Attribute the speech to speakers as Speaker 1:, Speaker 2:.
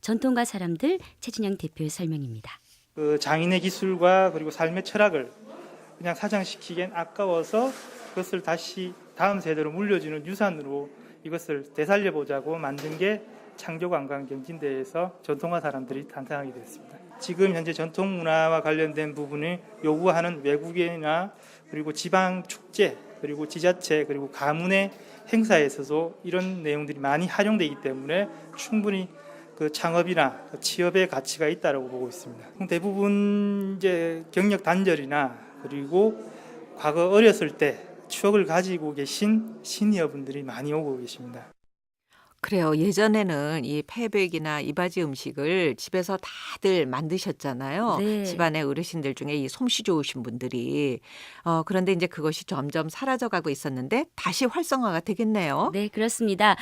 Speaker 1: 전통가 사람들 최진영 대표의 설명입니다.
Speaker 2: 그 장인의 기술과 그리고 삶의 철학을 그냥 사장시키기엔 아까워서 그것을 다시 다음 세대로 물려주는 유산으로 이것을 되살려 보자고 만든 게 창조관광경진대에서 전통화 사람들이 탄생하게 됐습니다. 지금 현재 전통 문화와 관련된 부분을 요구하는 외국인이나 그리고 지방 축제 그리고 지자체 그리고 가문의 행사에서도 이런 내용들이 많이 활용되기 때문에 충분히 그 창업이나 그 취업의 가치가 있다고 보고 있습니다. 대부분 이제 경력 단절이나 그리고 과거 어렸을 때 추억을 가지고 계신 시니어분들이 많이 오고 계십니다.
Speaker 3: 그래요. 예전에는 이 패백이나 이바지 음식을 집에서 다들 만드셨잖아요.
Speaker 1: 네.
Speaker 3: 집안의 어르신들 중에 이 솜씨 좋으신 분들이. 어, 그런데 이제 그것이 점점 사라져가고 있었는데 다시 활성화가 되겠네요.
Speaker 1: 네, 그렇습니다.